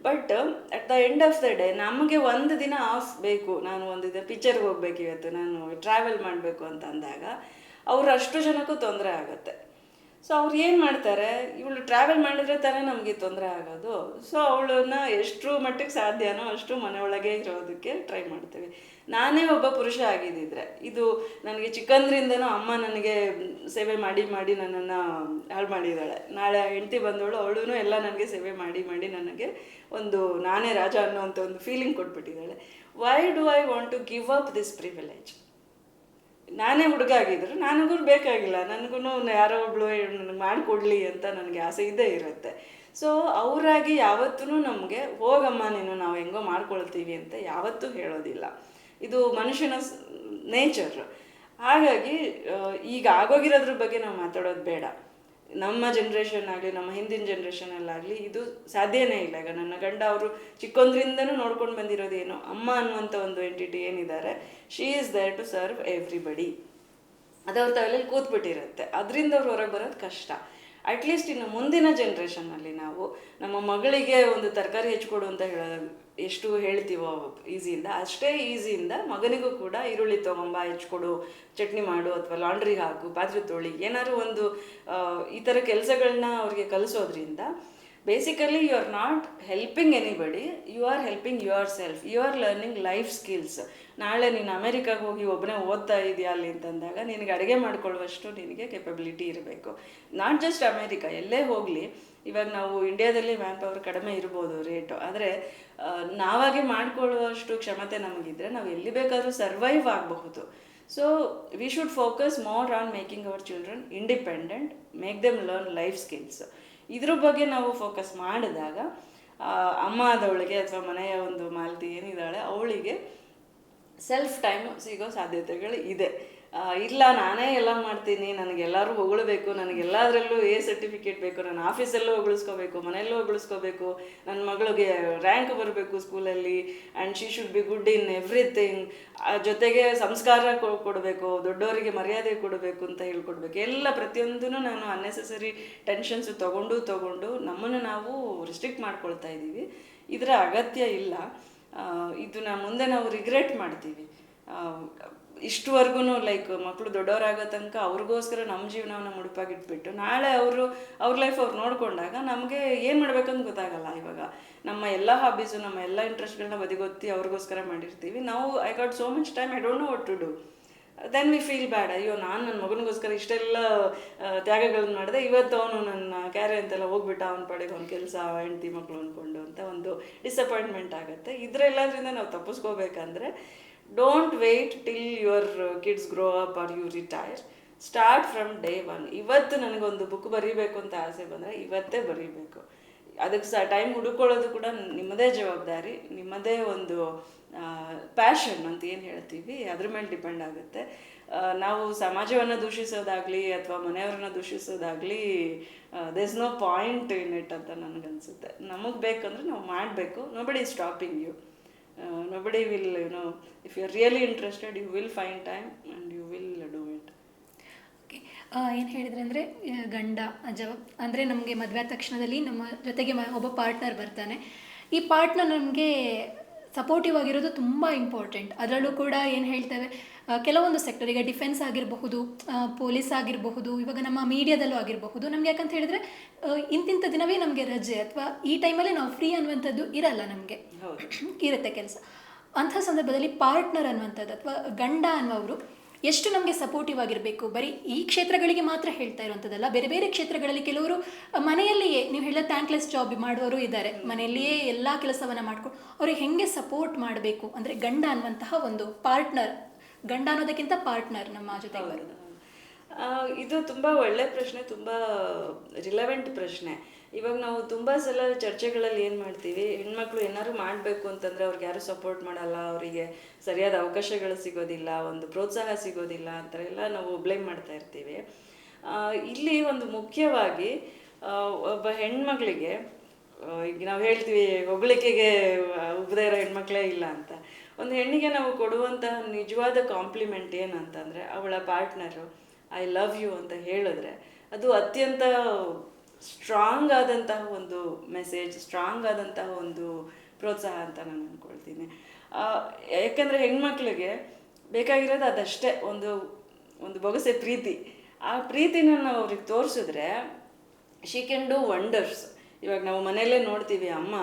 But at the end of the day ನಮಗೆ ಒಂದು ದಿನ ಆಫ್ ಬೇಕು, ನಾನು ಒಂದು ದಿನ ಪಿಕ್ಚರ್ಗೆ ಹೋಗ್ಬೇಕು ಇವತ್ತು, ನಾನು ಟ್ರಾವೆಲ್ ಮಾಡಬೇಕು ಅಂತ ಅಂದಾಗ ಅವ್ರು ಅಷ್ಟು ಜನಕ್ಕೂ ತೊಂದರೆ ಆಗುತ್ತೆ. ಸೊ ಅವ್ರು ಏನು ಮಾಡ್ತಾರೆ? ಇವಳು ಟ್ರಾವೆಲ್ ಮಾಡಿದ್ರೆ ತಾನೇ ನಮಗೆ ತೊಂದರೆ ಆಗೋದು. ಸೊ ಅವಳನ್ನ ಎಷ್ಟರ ಮಟ್ಟಿಗೆ ಸಾಧ್ಯನೋ ಅಷ್ಟು ಮನೆಯೊಳಗೆ ಇರೋದಕ್ಕೆ ಟ್ರೈ ಮಾಡ್ತೀವಿ. ನಾನೇ ಒಬ್ಬ ಪುರುಷ ಆಗಿದ್ದಿದ್ರೆ. ಇದು ನನಗೆ ಚಿಕ್ಕಂದ್ರಿಂದನೂ ಅಮ್ಮ ನನಗೆ ಸೇವೆ ಮಾಡಿ ಮಾಡಿ ನನ್ನನ್ನು ಹಾಳು ಮಾಡಿದ್ದಾಳೆ. ನಾಳೆ ಹೆಂಡತಿ ಬಂದವಳು ಅವಳು ಎಲ್ಲ ನನಗೆ ಸೇವೆ ಮಾಡಿ ಮಾಡಿ ನನಗೆ ಒಂದು ನಾನೇ ರಾಜ ಅನ್ನೋ ಒಂದು feeling ಕೊಟ್ಬಿಟ್ಟಿದ್ದಾಳೆ. Why do I want to give up this privilege ನಾನೇ ಹುಡುಗ ಆಗಿದ್ರು ನನಗೂ ಬೇಕಾಗಿಲ್ಲ, ನನಗೂ ಯಾರೋ ಒಬ್ಳು ಮಾಡಿಕೊಡ್ಲಿ ಅಂತ ನನಗೆ ಆಸೆ ಇದ್ದೇ ಇರುತ್ತೆ. ಸೊ ಅವರಾಗಿ ಯಾವತ್ತೂ ನಮಗೆ, ಹೋಗಮ್ಮ ನೀನು ನಾವು ಹೆಂಗೋ ಮಾಡ್ಕೊಳ್ತೀವಿ ಅಂತ ಯಾವತ್ತೂ ಹೇಳೋದಿಲ್ಲ. ಇದು ಮನುಷ್ಯನ ನೇಚರ್. ಹಾಗಾಗಿ ಈಗ ಆಗೋಗಿರೋದ್ರ ಬಗ್ಗೆ ನಾವು ಮಾತಾಡೋದು ಬೇಡ. ನಮ್ಮ ಜನ್ರೇಷನ್ ಆಗಲಿ, ನಮ್ಮ ಹಿಂದಿನ ಜನ್ರೇಷನಲ್ಲಾಗಲಿ ಇದು ಸಾಧ್ಯನೇ ಇಲ್ಲ. ಈಗ ನನ್ನ ಗಂಡ ಅವರು ಚಿಕ್ಕೊಂದ್ರಿಂದನೂ ನೋಡ್ಕೊಂಡು ಬಂದಿರೋದೇನು, ಅಮ್ಮ ಅನ್ನುವಂಥ ಒಂದು ಎಂಟಿಟಿ ಏನಿದ್ದಾರೆ she is there to serve everybody ಅದು ಅವ್ರ ತಲೆಯಲ್ಲಿ ಕೂತ್ಬಿಟ್ಟಿರುತ್ತೆ. ಅದರಿಂದ ಅವ್ರು ಹೊರಗೆ ಬರೋದು ಕಷ್ಟ. ಅಟ್ಲೀಸ್ಟ್ ಇನ್ನು ಮುಂದಿನ ಜನ್ರೇಷನಲ್ಲಿ ನಾವು ನಮ್ಮ ಮಗಳಿಗೆ ಒಂದು ತರಕಾರಿ ಹೆಚ್ಚಿಕೊಡು ಅಂತ ಹೇಳ ಎಷ್ಟು ಹೇಳ್ತೀವೋ ಈಸಿಯಿಂದ, ಅಷ್ಟೇ ಈಸಿಯಿಂದ ಮಗನಿಗೂ ಕೂಡ ಈರುಳ್ಳಿ ತೊಗೊಂಬ ಹೆಚ್ಚಿಕೊಡು ಚಟ್ನಿ ಮಾಡು ಅಥವಾ ಲಾಂಡ್ರಿ ಹಾಕು ಪಾತ್ರೆ ತೊಳಿ, ಏನಾದ್ರು ಒಂದು ಈ ಥರ ಕೆಲಸಗಳನ್ನ ಅವ್ರಿಗೆ ಕಲಿಸೋದ್ರಿಂದ basically you are not helping anybody you are helping yourself you are learning life skills ನಾಳೆ ನೀನು ಅಮೆರಿಕಾಗೆ ಹೋಗಿ ಒಬ್ಬನೇ ಓದ್ತಾ ಇದೆಯಾ ಅಲ್ಲಿ ಅಂತಂದಾಗ, ನಿನಗೆ ಅಡುಗೆ ಮಾಡ್ಕೊಳ್ಳುವಷ್ಟು ನಿನಗೆ ಕೆಪಬಿಲಿಟಿ ಇರಬೇಕು. ನಾಟ್ ಜಸ್ಟ್ ಅಮೇರಿಕಾ ಎಲ್ಲೇ ಹೋಗಲಿ, ಇವಾಗ ನಾವು ಇಂಡಿಯಾದಲ್ಲಿ ಮ್ಯಾನ್ ಪವರ್ ಕಡಿಮೆ ಇರ್ಬೋದು ರೇಟು ಆದರೆ ನಾವಾಗೆ ಮಾಡಿಕೊಳ್ಳುವಷ್ಟು ಕ್ಷಮತೆ ನಮಗಿದ್ರೆ ನಾವು ಎಲ್ಲಿ ಬೇಕಾದರೂ ಸರ್ವೈವ್ ಆಗಬಹುದು. So we should focus more on making our children independent make them learn life skills ಇದ್ರ ಬಗ್ಗೆ ನಾವು ಫೋಕಸ್ ಮಾಡಿದಾಗ ಅಮ್ಮ ಆದವಳಿಗೆ ಅಥವಾ ಮನೆಯ ಒಂದು ಮಾಲತಿ ಏನಿದ್ದಾಳೆ, ಅವಳಿಗೆ ಸೆಲ್ಫ್ ಟೈಮ್ ಸಿಗೋ ಸಾಧ್ಯತೆಗಳು ಇದೆ. ಇಲ್ಲ, ನಾನೇ ಎಲ್ಲ ಮಾಡ್ತೀನಿ. ನನಗೆಲ್ಲರೂ ಹೊಗಳಬೇಕು. ನನಗೆಲ್ಲದರಲ್ಲೂ ಎ ಸರ್ಟಿಫಿಕೇಟ್ ಬೇಕು. ನಾನು ಆಫೀಸಲ್ಲೂ ಹೊಗಳಿಸ್ಕೋಬೇಕು. ಮನೆಯಲ್ಲೂ ಹೊಗಳಿಸ್ಕೋಬೇಕು. ನನ್ನ ಮಗಳಿಗೆ ರ್ಯಾಂಕ್ ಬರಬೇಕು ಸ್ಕೂಲಲ್ಲಿ. And she should be good in everything ಜೊತೆಗೆ ಸಂಸ್ಕಾರ ಕೊಡಬೇಕು. ದೊಡ್ಡವರಿಗೆ ಮರ್ಯಾದೆ ಕೊಡಬೇಕು ಅಂತ ಹೇಳ್ಕೊಡ್ಬೇಕು. ಎಲ್ಲ ಪ್ರತಿಯೊಂದೂ ನಾನು ಅನ್ನೆಸೆಸರಿ ಟೆನ್ಷನ್ಸ್ ತೊಗೊಂಡು ತೊಗೊಂಡು ನಮ್ಮನ್ನು ನಾವು ರಿಸ್ಟ್ರಿಕ್ಟ್ ಮಾಡ್ಕೊಳ್ತಾ ಇದ್ದೀವಿ. ಇದರ ಅಗತ್ಯ ಇಲ್ಲ. ಇದು ಇದನ್ನ ಮುಂದೆ ನಾವು ರಿಗ್ರೆಟ್ ಮಾಡ್ತೀವಿ. ಇಷ್ಟುವರೆಗೂ ಲೈಕ್ ಮಕ್ಕಳು ದೊಡ್ಡವರಾಗೋ ತನಕ ಅವ್ರಿಗೋಸ್ಕರ ನಮ್ಮ ಜೀವನವನ್ನು ಮುಡುಪಾಗಿಟ್ಬಿಟ್ಟು, ನಾಳೆ ಅವರು, ಅವ್ರ ಲೈಫ್ ಅವ್ರು ನೋಡಿಕೊಂಡಾಗ ನಮಗೆ ಏನು ಮಾಡಬೇಕಂತ ಗೊತ್ತಾಗಲ್ಲ ಇವಾಗ. ನಮ್ಮ ಎಲ್ಲ ಹಾಬೀಸು ನಮ್ಮ ಎಲ್ಲ ಇಂಟ್ರೆಸ್ಟ್ಗಳನ್ನ ಬದಿಗೊತ್ತಿ ಅವ್ರಿಗೋಸ್ಕರ ಮಾಡಿರ್ತೀವಿ. ನಾವು I got so much time I don't know what to do then we feel bad ಅಯ್ಯೋ, ನಾನು ನನ್ನ ಮಗನಿಗೋಸ್ಕರ ಇಷ್ಟೆಲ್ಲ ತ್ಯಾಗಗಳನ್ನ ಮಾಡಿದೆ, ಇವತ್ತು ಅವನು ನನ್ನ ಕ್ಯಾರೆ ಅಂತೆಲ್ಲ ಹೋಗ್ಬಿಟ್ಟ, ಅವನ ಪಡೆಗೆ ಅವ್ನ ಕೆಲಸ, ಹೆಂಡತಿ ಮಕ್ಕಳು ಅಂದ್ಕೊಂಡು ಅಂತ ಒಂದು ಡಿಸಪಾಯಿಂಟ್ಮೆಂಟ್ ಆಗುತ್ತೆ. ಇದರೆಲ್ಲದ್ರಿಂದ ನಾವು ತಪ್ಪಿಸ್ಕೋಬೇಕಂದ್ರೆ don't wait till your kids grow up or you retire start from day one ಇವತ್ತು ನನಗೊಂದು ಬುಕ್ ಬರೀಬೇಕು ಅಂತ ಆಸೆ ಬಂದರೆ ಇವತ್ತೇ ಬರೀಬೇಕು. ಅದಕ್ಕೆ ಸಹ ಟೈಮ್ ಹುಡುಕೊಳ್ಳೋದು ಕೂಡ ನಿಮ್ಮದೇ ಜವಾಬ್ದಾರಿ, ನಿಮ್ಮದೇ ಒಂದು ಪ್ಯಾಷನ್ ಅಂತ ಏನು ಹೇಳ್ತೀವಿ, ಅದ್ರ ಮೇಲೆ ಡಿಪೆಂಡ್ ಆಗುತ್ತೆ. ನಾವು ಸಮಾಜವನ್ನು ದೂಷಿಸೋದಾಗಲಿ ಅಥವಾ ಮನೆಯವ್ರನ್ನ ದೂಷಿಸೋದಾಗಲಿ there's no point in it ಅಂತ ನನಗನ್ಸುತ್ತೆ. ನಮಗೆ ಬೇಕಂದ್ರೆ ನಾವು ಮಾಡಬೇಕು. Nobody stopping you nobody will you know if you are really interested you will find time and you will do it okay ಏನು ಹೇಳಿದ್ರೆ ಅಂದರೆ ಗಂಡ ಜವ ಅಂದರೆ ನಮಗೆ ಮದುವೆ ತಕ್ಷಣದಲ್ಲಿ ನಮ್ಮ ಜೊತೆಗೆ ಒಬ್ಬ ಪಾರ್ಟ್ನರ್ ಬರ್ತಾನೆ. ಈ ಪಾರ್ಟ್ನರ್ ನಮಗೆ ಸಪೋರ್ಟಿವ್ ಆಗಿರೋದು ತುಂಬ ಇಂಪಾರ್ಟೆಂಟ್ ಅದರಲ್ಲೂ ಕೂಡ ಏನು ಹೇಳ್ತೇವೆ ಕೆಲವೊಂದು ಸೆಕ್ಟರ್ ಈಗ ಡಿಫೆನ್ಸ್ ಆಗಿರಬಹುದು ಪೊಲೀಸ್ ಆಗಿರಬಹುದು ಇವಾಗ ನಮ್ಮ ಮೀಡಿಯಾದಲ್ಲೂ ಆಗಿರಬಹುದು. ನಮ್ಗೆ ಯಾಕಂತ ಹೇಳಿದ್ರೆ ಇಂತಿಂಥ ದಿನವೇ ನಮಗೆ ರಜೆ ಅಥವಾ ಈ ಟೈಮಲ್ಲಿ ನಾವು ಫ್ರೀ ಅನ್ನುವಂಥದ್ದು ಇರಲ್ಲ ನಮಗೆ. ಇರುತ್ತೆ ಕೆಲಸ. ಅಂಥ ಸಂದರ್ಭದಲ್ಲಿ ಪಾರ್ಟ್ನರ್ ಅನ್ನುವಂಥದ್ದು ಅಥವಾ ಗಂಡ ಅನ್ನುವರು ಎಷ್ಟು ನಮಗೆ ಸಪೋರ್ಟಿವ್ ಆಗಿರಬೇಕು? ಬರೀ ಈ ಕ್ಷೇತ್ರಗಳಿಗೆ ಮಾತ್ರ ಹೇಳ್ತಾ ಇರುವಂಥದ್ದಲ್ಲ ಬೇರೆ ಬೇರೆ ಕ್ಷೇತ್ರಗಳಲ್ಲಿ ಕೆಲವರು ಮನೆಯಲ್ಲಿಯೇ, ನೀವು ಹೇಳೋ ಥ್ಯಾಂಕ್ಲೆಸ್ ಜಾಬ್ ಮಾಡುವವರು ಇದ್ದಾರೆ. ಮನೆಯಲ್ಲಿಯೇ ಎಲ್ಲ ಕೆಲಸವನ್ನು ಮಾಡ್ಕೊಂಡು ಅವ್ರಿಗೆ ಹೆಂಗೆ ಸಪೋರ್ಟ್ ಮಾಡಬೇಕು? ಅಂದರೆ ಗಂಡ ಅನ್ನುವಂತಹ ಒಂದು ಪಾರ್ಟ್ನರ್ ಗಂಡ ಅನ್ನೋದಕ್ಕಿಂತ ಪಾರ್ಟ್ನರ್ ನಮ್ಮ ಜೊತೆ ಇದು ತುಂಬ ಒಳ್ಳೆ ಪ್ರಶ್ನೆ, ತುಂಬ ರಿಲೆವೆಂಟ್ ಪ್ರಶ್ನೆ. ಇವಾಗ ನಾವು ತುಂಬ ಸಲ ಚರ್ಚೆಗಳಲ್ಲಿ ಏನು ಮಾಡ್ತೀವಿ, ಹೆಣ್ಮಕ್ಳು ಏನಾದ್ರು ಮಾಡಬೇಕು ಅಂತಂದರೆ ಅವ್ರಿಗೆ ಯಾರು ಸಪೋರ್ಟ್ ಮಾಡಲ್ಲ, ಅವರಿಗೆ ಸರಿಯಾದ ಅವಕಾಶಗಳು ಸಿಗೋದಿಲ್ಲ, ಒಂದು ಪ್ರೋತ್ಸಾಹ ಸಿಗೋದಿಲ್ಲ ಅಂತ ಎಲ್ಲ ನಾವು ಬ್ಲೇಮ್ ಮಾಡ್ತಾ ಇರ್ತೀವಿ. ಇಲ್ಲಿ ಒಂದು ಮುಖ್ಯವಾಗಿ ಒಬ್ಬ ಹೆಣ್ಮಗಳಿಗೆ ಈಗ ನಾವು ಹೇಳ್ತೀವಿ ಹೊಗಳಿಕೆಗೆ ಉಬ್ಬದೇ ಇರೋ ಹೆಣ್ಮಕ್ಳೇ ಇಲ್ಲ ಅಂತ. ಒಂದು ಹೆಣ್ಣಿಗೆ ನಾವು ಕೊಡುವಂತಹ ನಿಜವಾದ ಕಾಂಪ್ಲಿಮೆಂಟ್ ಏನಂತಂದರೆ ಅವಳ ಪಾರ್ಟ್ನರು ಐ ಲವ್ ಯು ಅಂತ ಹೇಳಿದ್ರೆ, ಅದು ಅತ್ಯಂತ ಸ್ಟ್ರಾಂಗ್ ಆದಂತಹ ಒಂದು ಮೆಸೇಜ್ ಸ್ಟ್ರಾಂಗ್ ಆದಂತಹ ಒಂದು ಪ್ರೋತ್ಸಾಹ ಅಂತ ನಾನು ಅಂದ್ಕೊಳ್ತೀನಿ ಯಾಕಂದರೆ ಹೆಣ್ಮಕ್ಳಿಗೆ ಬೇಕಾಗಿರೋದು ಅದಷ್ಟೇ, ಒಂದು ಒಂದು ಬೊಗಸೆ ಪ್ರೀತಿ. ಆ ಪ್ರೀತಿನ ನಾವು ಅವ್ರಿಗೆ ತೋರಿಸಿದ್ರೆ ಶಿ ಕ್ಯಾನ್ ಡೂ ವಂಡರ್ಸ್ ಇವಾಗ ನಾವು ಮನೆಯಲ್ಲೇ ನೋಡ್ತೀವಿ, ಅಮ್ಮ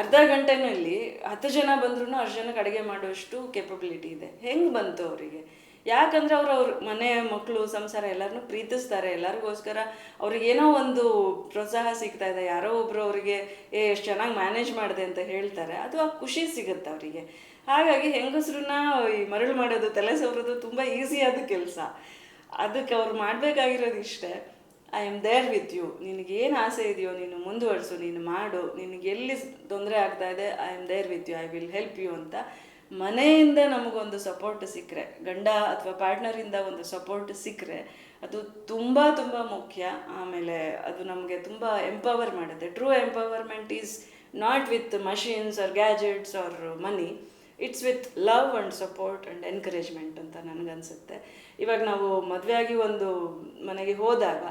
ಅರ್ಧ ಗಂಟೆನಲ್ಲಿ ಹತ್ತು ಜನ ಬಂದ್ರೂ ಅಷ್ಟು ಜನಕ್ಕೆ ಅಡುಗೆ ಮಾಡುವಷ್ಟು ಕೆಪಬಿಲಿಟಿ ಇದೆ. ಹೆಂಗೆ ಬಂತು ಅವರಿಗೆ? ಯಾಕಂದ್ರೆ ಅವ್ರು ಅವ್ರ ಮನೆ ಮಕ್ಕಳು ಸಂಸಾರ ಎಲ್ಲರನ್ನೂ ಪ್ರೀತಿಸ್ತಾರೆ. ಎಲ್ಲರಿಗೋಸ್ಕರ ಅವ್ರಿಗೆ ಏನೋ ಒಂದು ಪ್ರೋತ್ಸಾಹ ಸಿಗ್ತಾ ಇದೆ. ಯಾರೋ ಒಬ್ರು ಅವರಿಗೆ, ಏ, ಎಷ್ಟು ಚೆನ್ನಾಗಿ ಮ್ಯಾನೇಜ್ ಮಾಡಿದೆ ಅಂತ ಹೇಳ್ತಾರೆ. ಅದು ಆ ಖುಷಿ ಸಿಗುತ್ತೆ ಅವರಿಗೆ. ಹಾಗಾಗಿ ಹೆಂಗಸ್ರನ್ನ ಈ ಮರಳು ಮಾಡೋದು, ತಲೆ ಸವರೋದು ತುಂಬ ಈಸಿಯಾದ ಕೆಲಸ. ಅದಕ್ಕೆ ಅವ್ರು ಮಾಡಬೇಕಾಗಿರೋದು ಇಷ್ಟೇ. I am there with you ನಿನಗೇನು ಆಸೆ ಇದೆಯೋ, ನೀನು ಮುಂದುವರಿಸು, ನೀನು ಮಾಡು. ನಿನಗೆಲ್ಲಿ ತೊಂದರೆ ಆಗ್ತಾ ಇದೆ I am there with you I will help you ಅಂತ ಮನೆಯಿಂದ ನಮಗೊಂದು ಸಪೋರ್ಟ್ ಸಿಕ್ಕರೆ, ಗಂಡ ಅಥವಾ ಪಾರ್ಟ್ನರಿಂದ ಒಂದು ಸಪೋರ್ಟ್ ಸಿಕ್ಕರೆ, ಅದು ತುಂಬ ತುಂಬ ಮುಖ್ಯ. ಆಮೇಲೆ ಅದು ನಮಗೆ ತುಂಬ ಎಂಪವರ್ ಮಾಡುತ್ತೆ. True empowerment is not with machines or gadgets or money it's with love and support and encouragement ಅಂತ ನನಗನ್ಸುತ್ತೆ. ಇವಾಗ ನಾವು ಮದುವೆಯಾಗಿ ಒಂದು ಮನೆಗೆ ಹೋದಾಗ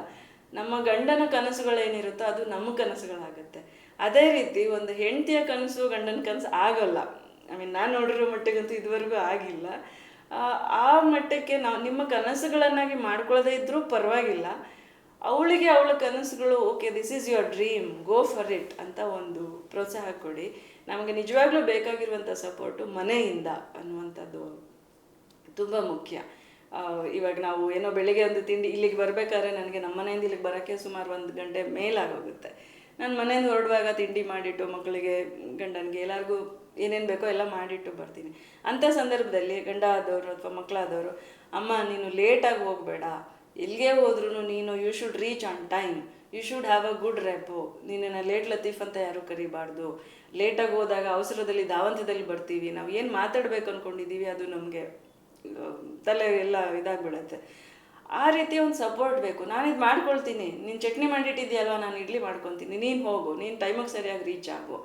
ನಮ್ಮ ಗಂಡನ ಕನಸುಗಳೇನಿರುತ್ತೋ ಅದು ನಮ್ಮ ಕನಸುಗಳಾಗುತ್ತೆ. ಅದೇ ರೀತಿ ಒಂದು ಹೆಂಡತಿಯ ಕನಸು ಗಂಡನ ಕನಸು ಆಗೋಲ್ಲ. ಐ ಮೀನ್ ನಾನು ನೋಡಿರೋ ಮಟ್ಟಿಗಂತೂ ಇದುವರೆಗೂ ಆಗಿಲ್ಲ. ಆ, ಮಟ್ಟಕ್ಕೆ ನಾವು ನಿಮ್ಮ ಕನಸುಗಳನ್ನಾಗಿ ಮಾಡ್ಕೊಳ್ಳದೇ ಇದ್ರೂ ಪರವಾಗಿಲ್ಲ. ಅವಳಿಗೆ ಅವಳ ಕನಸುಗಳು okay this is your dream go for it ಅಂತ ಒಂದು ಪ್ರೋತ್ಸಾಹ ಕೊಡಿ. ನಮಗೆ ನಿಜವಾಗ್ಲೂ ಬೇಕಾಗಿರುವಂಥ ಸಪೋರ್ಟು ಮನೆಯಿಂದ ಅನ್ನುವಂಥದ್ದು ತುಂಬ ಮುಖ್ಯ. ಇವಾಗ ನಾವು ಏನೋ ಬೆಳಿಗ್ಗೆ ಒಂದು ತಿಂಡಿ ಇಲ್ಲಿಗೆ ಬರಬೇಕಾದ್ರೆ ನನಗೆ ನಮ್ಮ ಮನೆಯಿಂದ ಇಲ್ಲಿಗೆ ಬರೋಕ್ಕೆ ಸುಮಾರು ಒಂದು ಗಂಟೆ ಮೇಲಾಗೋಗುತ್ತೆ. ನಾನು ಮನೆಯಿಂದ ಹೊರಡುವಾಗ ತಿಂಡಿ ಮಾಡಿಟ್ಟು ಮಕ್ಕಳಿಗೆ ಗಂಡನಿಗೆ ಎಲ್ಲರಿಗೂ ಏನೇನು ಬೇಕೋ ಎಲ್ಲ ಮಾಡಿಟ್ಟು ಬರ್ತೀನಿ. ಅಂಥ ಸಂದರ್ಭದಲ್ಲಿ ಗಂಡ ಆದವರು ಅಥವಾ ಮಕ್ಕಳಾದವರು, ಅಮ್ಮ, ನೀನು ಲೇಟಾಗಿ ಹೋಗಬೇಡ. ಎಲ್ಲಿಗೆ ಹೋದ್ರೂ ನೀನು you should reach on time you should have a good rap ನೀನನ್ನು late Latif ಅಂತ ಯಾರೂ ಕರಿಬಾರ್ದು. ಲೇಟಾಗಿ ಹೋದಾಗ ಅವಸರದಲ್ಲಿ ಧಾವಂತದಲ್ಲಿ ಬರ್ತೀವಿ. ನಾವು ಏನು ಮಾತಾಡಬೇಕು ಅಂದ್ಕೊಂಡಿದ್ದೀವಿ ಅದು ನಮಗೆ ತಲೆ ಎಲ್ಲ ಇದಾಗ್ಬಿಡತ್ತೆ. ಆ ರೀತಿ ಒಂದು ಸಪೋರ್ಟ್ ಬೇಕು. ನಾನು ಇದು ಮಾಡ್ಕೊಳ್ತೀನಿ. ನೀನು ಚಟ್ನಿ ಮಾಡಿಟ್ಟಿದ್ಯಲ್ವ ನಾನು ಇಡ್ಲಿ ಮಾಡ್ಕೊತೀನಿ. ನೀನು ಹೋಗು. ನೀನು ಟೈಮಿಗೆ ಸರಿಯಾಗಿ ರೀಚ್ ಆಗು.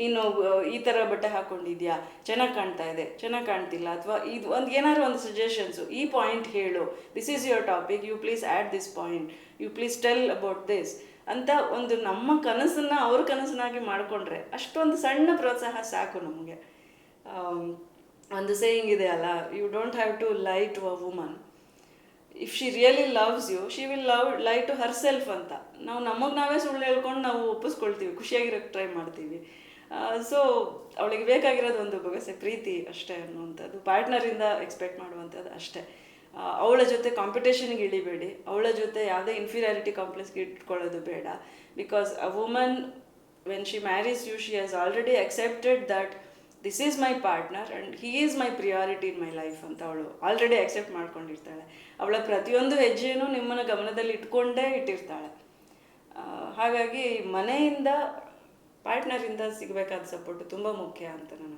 ನೀನು ಈ ಥರ ಬಟ್ಟೆ ಹಾಕ್ಕೊಂಡಿದ್ಯಾ ಚೆನ್ನಾಗಿ ಕಾಣ್ತಾ ಇದೆ. ಚೆನ್ನಾಗಿ ಕಾಣ್ತಿಲ್ಲ. ಅಥವಾ ಇದು ಒಂದು ಏನಾದ್ರು ಒಂದು ಸಜೆಷನ್ಸು ಈ ಪಾಯಿಂಟ್ ಹೇಳು. This is your topic you please add this point you please tell about this ಅಂತ ಒಂದು ನಮ್ಮ ಕನಸನ್ನು ಅವ್ರ ಕನಸನ್ನಾಗಿ ಮಾಡಿಕೊಂಡ್ರೆ ಅಷ್ಟೊಂದು ಸಣ್ಣ ಪ್ರೋತ್ಸಾಹ ಸಾಕು ನಮಗೆ. ಒಂದು ಸೇಯಿಂಗ್ ಇದೆ ಅಲ್ಲ you don't have to lie to a woman if she really loves you she will love lie to herself ಅಂತ. ನಾವು ನಮಗೆ ನಾವೇ ಸುಳ್ಳು ಹೇಳ್ಕೊಂಡು ನಾವು ಒಪ್ಪಿಸ್ಕೊಳ್ತೀವಿ. ಖುಷಿಯಾಗಿರೋಕ್ಕೆ ಟ್ರೈ ಮಾಡ್ತೀವಿ. ಸೊ ಅವಳಿಗೆ ಬೇಕಾಗಿರೋದು ಒಂದು ಬೊಗಸೆ ಪ್ರೀತಿ ಅಷ್ಟೇ ಅನ್ನುವಂಥದ್ದು. ಪಾರ್ಟ್ನರಿಂದ ಎಕ್ಸ್ಪೆಕ್ಟ್ ಮಾಡುವಂಥದ್ದು ಅಷ್ಟೇ. ಅವಳ ಜೊತೆ ಕಾಂಪಿಟೇಷನ್ಗೆ ಇಳಿಬೇಡಿ. ಅವಳ ಜೊತೆ ಯಾವುದೇ ಇನ್ಫೀರಿಯಾರಿಟಿ ಕಾಂಪ್ಲೆಕ್ಸ್ಗೆ ಇಟ್ಕೊಳ್ಳೋದು ಬೇಡ. Because a woman when she marries you she has already accepted that this is my partner and he is my priority in my life ಅಂತ ಅವಳು ಆಲ್ರೆಡಿ ಅಕ್ಸೆಪ್ಟ್ ಮಾಡ್ಕೊಂಡಿರ್ತಾಳೆ. ಅವಳ ಪ್ರತಿಯೊಂದು ಹೆಜ್ಜೆಯೂ ನಿಮ್ಮನ್ನು ಗಮನದಲ್ಲಿ ಇಟ್ಕೊಂಡೇ ಇಟ್ಟಿರ್ತಾಳೆ. ಹಾಗಾಗಿ ಮನೆಯಿಂದ ಪಾರ್ಟ್ನರಿಂದ ಸಿಗಬೇಕಾದ ಸಪೋರ್ಟ್ ತುಂಬ ಮುಖ್ಯ ಅಂತ ನನಗನ್ಸುತ್ತೆ